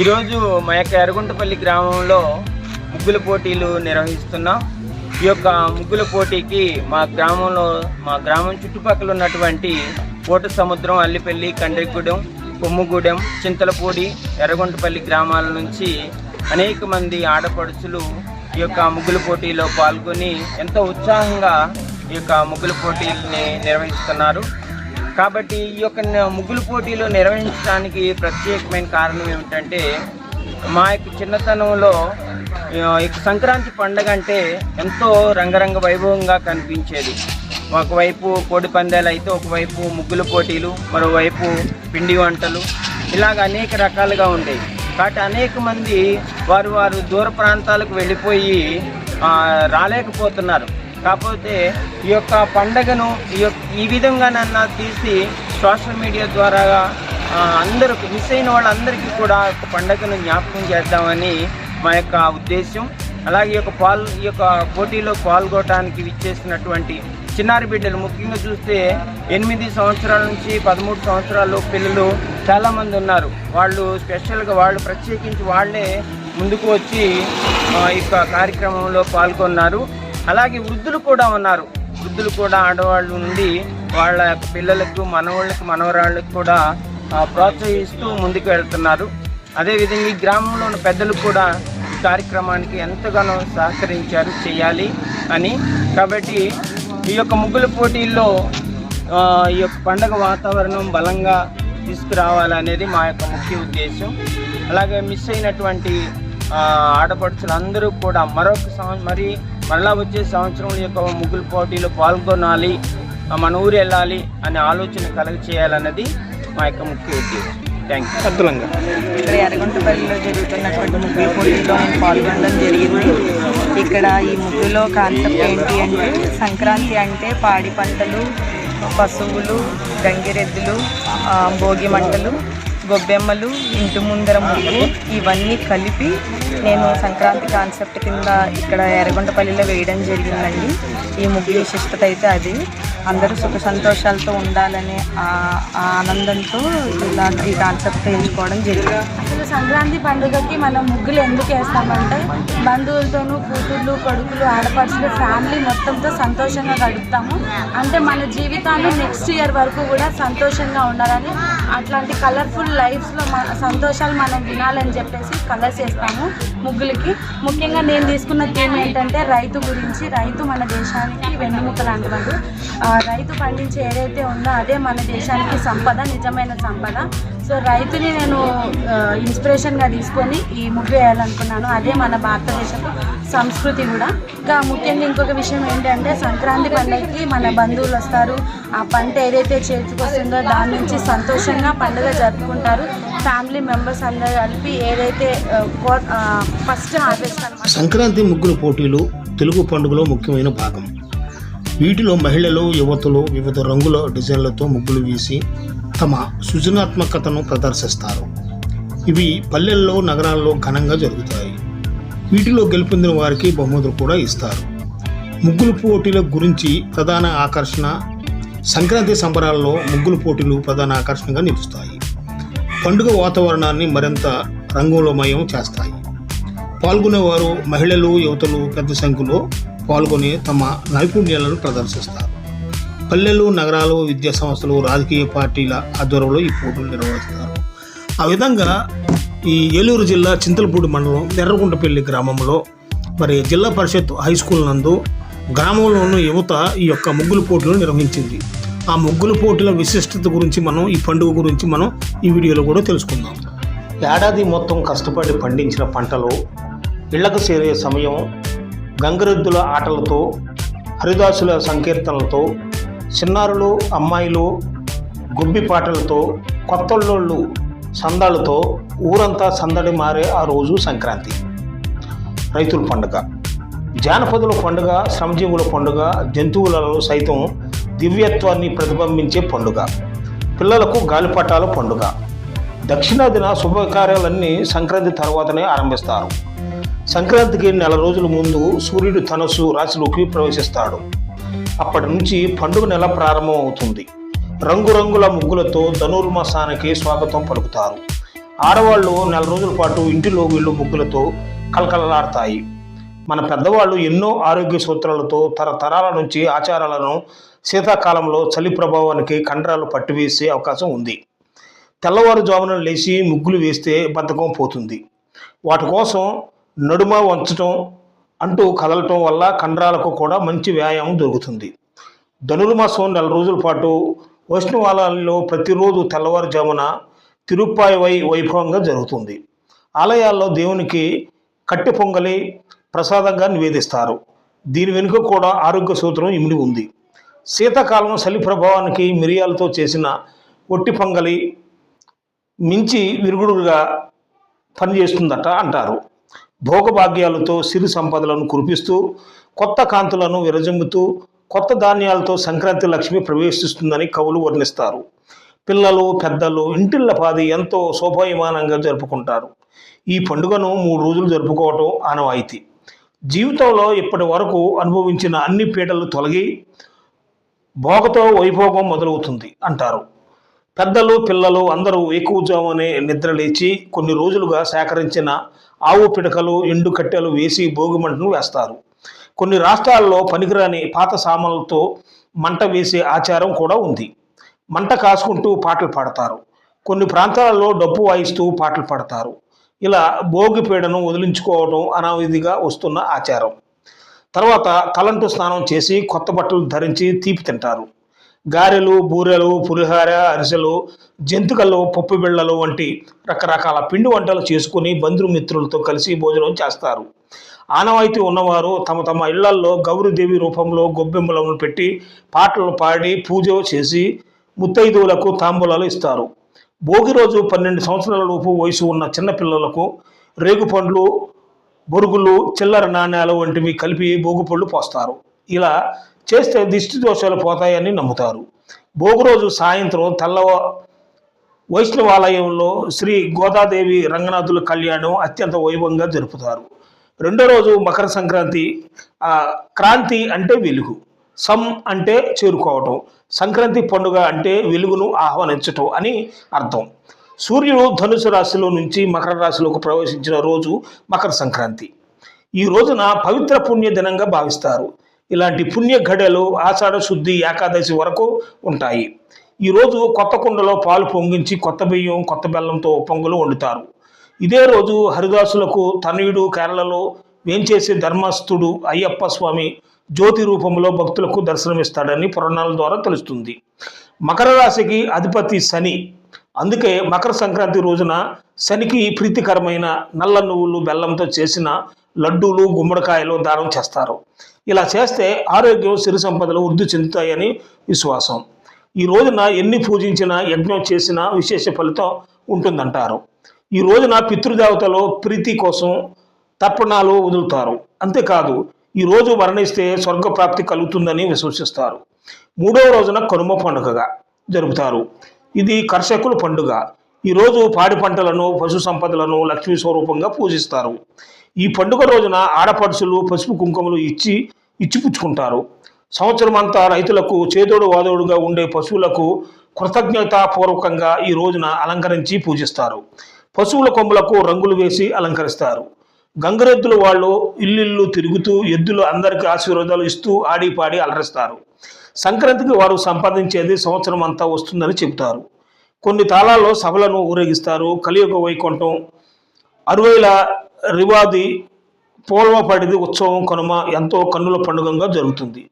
ఈరోజు మా యొక్క ఎరగుంటపల్లి గ్రామంలో ముగ్గుల పోటీలు నిర్వహిస్తున్నాం. ఈ యొక్క ముగ్గుల పోటీకి మా గ్రామంలో మా గ్రామం చుట్టుపక్కల ఉన్నటువంటి కోట సముద్రం అల్లిపల్లి కండ్రిగూడెం కొమ్ముగూడెం చింతలపూడి ఎర్రగొంటపల్లి గ్రామాల నుంచి అనేక మంది ఆడపడుచులు ఈ యొక్క ముగ్గుల పోటీలో పాల్గొని ఎంతో ఉత్సాహంగా ఈ యొక్క ముగ్గుల పోటీల్ని నిర్వహిస్తున్నారు. కాబట్టి ఈ యొక్క ముగ్గులు ముగ్గుల పోటీలు నిర్వహించడానికి ప్రత్యేకమైన కారణం ఏమిటంటే మా యొక్క చిన్నతనంలో సంక్రాంతి పండగ అంటే ఎంతో రంగరంగ వైభవంగా కనిపించేది. ఒకవైపు కోడి పందాలు అయితే ఒకవైపు ముగ్గుల పోటీలు మరోవైపు పిండి వంటలు ఇలాగ అనేక రకాలుగా ఉండేవి. కాబట్టి అనేక మంది వారు వారు దూర ప్రాంతాలకు వెళ్ళిపోయి రాలేకపోతున్నారు. కాకపోతే ఈ యొక్క పండగను ఈ యొక్క ఈ విధంగానన్నా తీసి సోషల్ మీడియా ద్వారా అందరూ మిస్ అయిన వాళ్ళందరికీ కూడా పండగను జ్ఞాపకం చేద్దామని మా యొక్క ఉద్దేశం అలాగే ఈ యొక్క పాల్ ఈ యొక్క పోటీలో పాల్గొనడానికి విచ్చేసినటువంటి చిన్నారి బిడ్డలు. ముఖ్యంగా చూస్తే ఎనిమిది సంవత్సరాల నుంచి పదమూడు సంవత్సరాలు పిల్లలు చాలామంది ఉన్నారు. వాళ్ళు స్పెషల్గా వాళ్ళు ప్రత్యేకించి వాళ్ళే ముందుకు వచ్చి ఈ యొక్క కార్యక్రమంలో పాల్గొన్నారు. అలాగే వృద్ధులు కూడా ఉన్నారు. వృద్ధులు కూడా ఆడవాళ్ళు నుండి వాళ్ళ యొక్క పిల్లలకు మనవాళ్ళకి మనవరాళ్ళకి కూడా ప్రోత్సహిస్తూ ముందుకు వెళ్తున్నారు. అదేవిధంగా ఈ గ్రామంలో ఉన్న పెద్దలు కూడా ఈ కార్యక్రమానికి ఎంతగానో సహకరించారు చేయాలి అని. కాబట్టి ఈ యొక్క ముగ్గుల పోటీల్లో ఈ యొక్క పండగ వాతావరణం బలంగా తీసుకురావాలనేది మా యొక్క ముఖ్య ఉద్దేశం. అలాగే మిస్ అయినటువంటి ఆడపడుచులందరూ కూడా మరొక సంవత్సరం మరి మరలా వచ్చే సంవత్సరం యొక్క ముగ్గుల పోటీలో పాల్గొనాలి మన ఊరు వెళ్ళాలి అనే ఆలోచన కలగ చేయాలన్నది మా యొక్క ముఖ్య ఉద్దేశం. థ్యాంక్ యూ అద్భుతంగా. ఇక్కడ ఎర్రగుంటపల్లిలో జరుగుతున్నటువంటి ముగ్గుల పోటీలో నేను పాల్గొనడం జరిగింది. ఇక్కడ ఈ ముగ్గులో కాన్సెప్ట్ ఏంటి అంటే సంక్రాంతి అంటే పాడి పంటలు పశువులు గంగిరెద్దులు భోగి మంటలు గొబ్బెమ్మలు ఇంటి ముందర ముగ్గు ఇవన్నీ కలిపి నేను సంక్రాంతి కాన్సెప్ట్ కింద ఇక్కడ ఎర్రగొండపల్లిలో వేయడం జరిగిందండి. ఈ ముగ్గు విశిష్టత అయితే అది. అందరూ సుఖ సంతోషాలతో ఉండాలనే ఆనందంతో ఇలా ఈ కాన్సెప్ట్ ఎంచుకోవడం జరిగింది. అసలు సంక్రాంతి పండుగకి మనం ముగ్గులు ఎందుకు వేస్తామంటే బంధువులతోనూ కూతుర్లు కొడుకులు ఆడపడుచులు ఫ్యామిలీ మొత్తంతో సంతోషంగా గడుపుతాము. అంటే మన జీవితాన్ని నెక్స్ట్ ఇయర్ వరకు కూడా సంతోషంగా ఉండాలని అట్లాంటి కలర్ఫుల్ లైఫ్స్లో మన సంతోషాలు మనం వినాలని చెప్పేసి కలర్స్ వేస్తాము ముగ్గులకి. ముఖ్యంగా నేను తీసుకున్న థీమ్ ఏంటంటే రైతు గురించి రైతు మన దేశానికి వెన్నుముక లాంటివాడు. రైతు పండించే ఏదైతే ఉందో అదే మన దేశానికి సంపద నిజమైన సంపద. సో రైతుని నేను ఇన్స్పిరేషన్గా తీసుకొని ఈ ముగ్గు వేయాలనుకున్నాను. అదే మన భారతదేశపు సంస్కృతి కూడా. ఇంకా ముఖ్యంగా ఇంకొక విషయం ఏంటంటే సంక్రాంతి పండుగకి మన బంధువులు వస్తారు. ఆ పంట ఏదైతే చేతికొస్తుందో దాని నుంచి సంతోషంగా పండుగ జరుపుకుంటారు. ఫ్యామిలీ మెంబర్స్ అందరూ కలిపి ఏదైతే ఫస్ట్ హార్వెస్ట్ సంక్రాంతి ముగ్గుల పోటీలు తెలుగు పండుగలో ముఖ్యమైన భాగం. వీటిలో మహిళలు యువతలు వివిధ రంగుల డిజైన్లతో ముగ్గులు వేసి తమ సృజనాత్మకతను ప్రదర్శిస్తారు. ఇవి పల్లెల్లో నగరాల్లో ఘనంగా జరుగుతాయి. వీటిలో గెలుపొందిన వారికి బహుమతులు కూడా ఇస్తారు. ముగ్గుల పోటీల గురించి ప్రధాన ఆకర్షణ సంక్రాంతి సంబరాల్లో ముగ్గుల పోటీలు ప్రధాన ఆకర్షణగా నిలుస్తాయి. పండుగ వాతావరణాన్ని మరింత రంగులమయం చేస్తాయి. పాల్గొనేవారు మహిళలు యువతలు పెద్ద సంఖ్యలో పాల్గొని తమ నైపుణ్యాలను ప్రదర్శిస్తారు. పల్లెలు నగరాలు విద్యా సంస్థలు రాజకీయ పార్టీల ఆధ్వర్యంలో ఈ పోటీలు నిర్వహిస్తారు. ఆ విధంగా ఈ ఏలూరు జిల్లా చింతలపూడి మండలం ఎర్రగుంటపల్లి గ్రామంలో మరి జిల్లా పరిషత్ హై స్కూల్ నందు గ్రామంలో ఉన్న యువత ఈ యొక్క ముగ్గుల పోటీలు నిర్వహించింది. ఆ ముగ్గుల పోటీల విశిష్టత గురించి మనం ఈ పండుగ గురించి మనం ఈ వీడియోలో కూడా తెలుసుకుందాం. ఏడాది మొత్తం కష్టపడి పండించిన పంటలు ఇళ్ళకు చేరే సమయం గంగరెద్దుల ఆటలతో హరిదాసుల సంకీర్తనలతో చిన్నారులు అమ్మాయిలు గుబ్బి పాటలతో కొత్తళ్ళోళ్ళు సందాలతో ఊరంతా సందడి మారే ఆ రోజు సంక్రాంతి. రైతుల పండుగ. జానపదుల పండుగ శ్రమజీవుల పండుగ జంతువులలో సైతం దివ్యత్వాన్ని ప్రతిబింబించే పండుగ. పిల్లలకు గాలిపటాల పండుగ. దక్షిణాదిన శుభకార్యాలన్నీ సంక్రాంతి తర్వాతనే ఆరంభిస్తారు. సంక్రాంతికి నెల రోజుల ముందు సూర్యుడు ధనస్సు రాశిలోకి ప్రవేశిస్తాడు. అప్పటి నుంచి పండుగ నెల ప్రారంభం అవుతుంది రంగురంగుల ముగ్గులతో ధనుర్మాసానికి స్వాగతం పలుకుతారు. ఆడవాళ్ళు నెల రోజుల పాటు ఇంటిలో వీళ్ళు ముగ్గులతో కలకలలాడతాయి మన పెద్దవాళ్ళు ఎన్నో ఆరోగ్య సూత్రాలతో తరతరాల నుంచి ఆచారాలను శీతాకాలంలో చలి ప్రభావానికి కండరాలు పట్టివేసే అవకాశం ఉంది. తెల్లవారుజామున లేచి ముగ్గులు వేస్తే బద్ధకం పోతుంది. వాటి కోసం నడుమ వంచటం అంటూ కదలటం వల్ల కండరాలకు కూడా మంచి వ్యాయామం దొరుకుతుంది. ధనుర్మాసం నెల రోజుల పాటు వైష్ణవాలయంలో ప్రతిరోజు తెల్లవారుజామున తిరుప్పాయి వై వైభవంగా జరుగుతుంది. ఆలయాల్లో దేవునికి కట్టె పొంగలి ప్రసాదంగా నివేదిస్తారు. దీని వెనుక కూడా ఆరోగ్య సూత్రం ఇమిడి ఉంది. శీతాకాలం చలి ప్రభావానికి మిరియాలతో చేసిన ఒట్టి పొంగలి మించి విరుగుడుగా పనిచేస్తుందట అంటారు. భోగభాగ్యాలతో సిరి సంపదలను కురిపిస్తూ కొత్త కాంతులను విరజమ్ముతూ కొత్త ధాన్యాలతో సంక్రాంతి లక్ష్మి ప్రవేశిస్తుందని కవులు వర్ణిస్తారు. పిల్లలు పెద్దలు ఇంటిళ్ళపాది ఎంతో శోభాయమానంగా జరుపుకుంటారు. ఈ పండుగను మూడు రోజులు జరుపుకోవటం ఆనవాయితీ. జీవితంలో ఇప్పటి వరకు అనుభవించిన అన్ని పీడలు తొలగి భోగతో వైభోగం మొదలవుతుంది అంటారు. పెద్దలు పిల్లలు అందరూ ఎక్కువజామునే నిద్ర లేచి కొన్ని రోజులుగా సేకరించిన ఆవు పిడకలు ఎండు కట్టెలు వేసి భోగిమంటను వేస్తారు. కొన్ని రాష్ట్రాల్లో పనికిరాని పాత సామాన్లతో మంట వేసే ఆచారం కూడా ఉంది. మంట కాసుకుంటూ పాటలు పాడతారు. కొన్ని ప్రాంతాలలో డప్పు వాయిస్తూ పాటలు పాడతారు. ఇలా భోగి పీడను వదిలించుకోవడం అనావిధిగా వస్తున్న ఆచారం. తర్వాత తలంటు స్నానం చేసి కొత్త బట్టలు ధరించి తీపి తింటారు. గారెలు బూరెలు పులిహార అరిసెలు జంతికలు పప్పు బిళ్ళలు వంటి రకరకాల పిండి వంటలు చేసుకుని బంధుమిత్రులతో కలిసి భోజనం చేస్తారు. ఆనవాయితీ ఉన్నవారు తమ తమ ఇళ్ళల్లో గౌరీదేవి రూపంలో గొబ్బెమ్మలను పెట్టి పాటలు పాడి పూజ చేసి ముత్తైదువులకు తాంబూలాలు ఇస్తారు. భోగి రోజు పన్నెండు సంవత్సరాల లోపు వయసు ఉన్న చిన్నపిల్లలకు రేగుపండ్లు బొరుగులు చిల్లర నాణ్యాలు వంటివి కలిపి భోగిపళ్ళు పోస్తారు. ఇలా చేస్తే దిష్టి దోషాలు పోతాయని నమ్ముతారు. భోగి రోజు సాయంత్రం తెల్లవ వైష్ణవాలయంలో శ్రీ గోదాదేవి రంగనాథుల కళ్యాణం అత్యంత వైభవంగా జరుపుతారు. రెండో రోజు మకర సంక్రాంతి క్రాంతి అంటే వెలుగు. సం అంటే చేరుకోవటం. సంక్రాంతి పండుగ అంటే వెలుగును ఆహ్వానించటం అని అర్థం. సూర్యుడు ధనుసు రాశిలో నుంచి మకర రాశిలోకి ప్రవేశించిన రోజు మకర సంక్రాంతి. ఈ రోజున పవిత్ర పుణ్య దినంగా భావిస్తారు. ఇలాంటి పుణ్య ఘడలు ఆషాఢ శుద్ధి ఏకాదశి వరకు ఉంటాయి. ఈరోజు కొత్త కుండలో పాలు పొంగించి కొత్త బియ్యం కొత్త బెల్లంతో పొంగులు వండుతారు. ఇదే రోజు హరిదాసులకు తనయుడు కేరళలో వేంచేసే ధర్మస్థుడు అయ్యప్ప స్వామి జ్యోతి రూపంలో భక్తులకు దర్శనమిస్తాడని పురాణాల ద్వారా తెలుస్తుంది. మకర రాశికి అధిపతి శని. అందుకే మకర సంక్రాంతి రోజున శనికి ప్రీతికరమైన నల్ల నువ్వులు బెల్లంతో చేసిన లడ్డూలు గుమ్మడికాయలు దానం చేస్తారు. ఇలా చేస్తే ఆరోగ్యం సిరి సంపదలు వృద్ధి చెందుతాయని విశ్వాసం. ఈ రోజున ఎన్ని పూజించినా యజ్ఞం చేసినా విశేష ఫలితం ఉంటుందంటారు. ఈ రోజున పితృదేవతలో ప్రీతి కోసం తర్పణాలు వదులుతారు. అంతేకాదు ఈ రోజు మరణిస్తే స్వర్గప్రాప్తి కలుగుతుందని విశ్వసిస్తారు. మూడవ రోజున కనుమ పండుగగా జరుపుతారు. ఇది కర్షకుల పండుగ. ఈరోజు పాడి పంటలను పశు సంపదలను లక్ష్మీ స్వరూపంగా పూజిస్తారు. ఈ పండుగ రోజున ఆడపడుచులు పసుపు కుంకుమలు ఇచ్చి ఇచ్చిపుచ్చుకుంటారు. సంవత్సరం అంతా రైతులకు చేదోడు వాదోడుగా ఉండే పశువులకు కృతజ్ఞతాపూర్వకంగా ఈ రోజున అలంకరించి పూజిస్తారు. పశువుల కొమ్ములకు రంగులు వేసి అలంకరిస్తారు. గంగరెద్దులు వాళ్ళు ఇల్లుళ్ళు తిరుగుతూ ఎద్దులు అందరికీ ఆశీర్వాదాలు ఇస్తూ ఆడి పాడి అలరిస్తారు. సంక్రాంతికి వారు సంపాదించేది సంవత్సరం అంతా వస్తుందని చెబుతారు. కొన్ని తాళాల్లో సభలను ఊరేగిస్తారు. కలియుగ వైకుంఠం అరవైల రివాది పోల్వపడిది ఉత్సవం కనుమ ఎంతో కన్నుల పండుగగా జరుగుతుంది.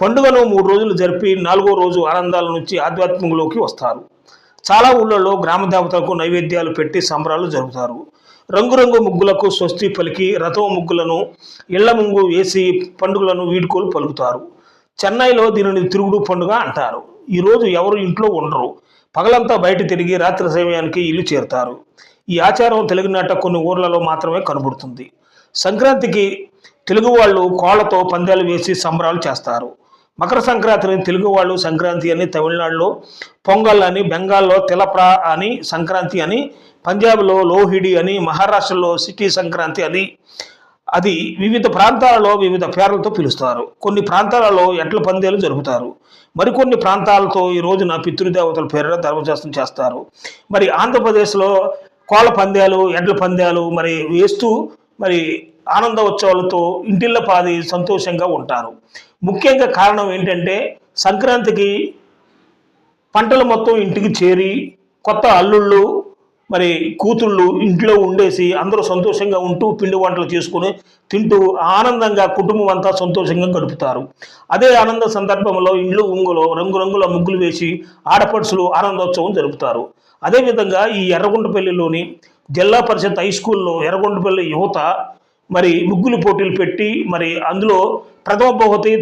పండుగను మూడు రోజులు జరిపి నాలుగో రోజు ఆనందాల నుంచి ఆధ్యాత్మికలోకి వస్తారు. చాలా ఊళ్ళలో గ్రామ దేవతలకు నైవేద్యాలు పెట్టి సంబరాలు జరుపుతారు. రంగురంగు ముగ్గులకు స్వస్తి పలికి రథం ముగ్గులను ఇళ్ళ ముంగు వేసి పండుగలను వీడుకోలు పలుకుతారు. చెన్నైలో దీనిని తిరుగుడు పండుగ అంటారు. ఈరోజు ఎవరు ఇంట్లో ఉండరు. పగలంతా బయట తిరిగి రాత్రి సమయానికి ఇల్లు చేరుతారు. ఈ ఆచారం తెలుగునాట కొన్ని ఊర్లలో మాత్రమే కనబడుతుంది. సంక్రాంతికి తెలుగు వాళ్ళు కోళ్ళతో పందాలు వేసి సంబరాలు చేస్తారు. మకర సంక్రాంతిని తెలుగు వాళ్ళు సంక్రాంతి అని తమిళనాడులో పొంగల్ అని బెంగాల్లో తిలప్రా అని సంక్రాంతి అని పంజాబ్లో లోహిడి అని మహారాష్ట్రలో సిటీ సంక్రాంతి అని అది వివిధ ప్రాంతాలలో వివిధ పేర్లతో పిలుస్తారు. కొన్ని ప్రాంతాలలో ఎట్ల పందేలు జరుపుతారు. మరికొన్ని ప్రాంతాలతో ఈ రోజున పితృదేవతల పేరున ధర్మశాస్త్రం చేస్తారు. మరి ఆంధ్రప్రదేశ్లో కోళ్ళ పందాలు ఎడ్ల పందాలు మరి వేస్తూ మరి ఆనంద ఉత్సవాలతో ఇంటిళ్ళ పాది సంతోషంగా ఉంటారు. ముఖ్యంగా కారణం ఏంటంటే సంక్రాంతికి పంటలు మొత్తం ఇంటికి చేరి కొత్త అల్లుళ్ళు మరి కూతుళ్ళు ఇంట్లో ఉండేసి అందరూ సంతోషంగా ఉంటూ పిండి వంటలు చేసుకుని తింటూ ఆనందంగా కుటుంబం అంతా సంతోషంగా గడుపుతారు. అదే ఆనంద సందర్భంలో ఇండ్లు ఉంగులో రంగురంగుల ముగ్గులు వేసి ఆడపడుచులు ఆనందోత్సవం జరుపుతారు. అదేవిధంగా ఈ ఎర్రగొండపల్లిలోని జిల్లా పరిషత్ హై స్కూల్లో ఎర్రగొండపల్లి యువత మరి ముగ్గులు పోటీలు పెట్టి మరి అందులో ప్రథమ బహుమతి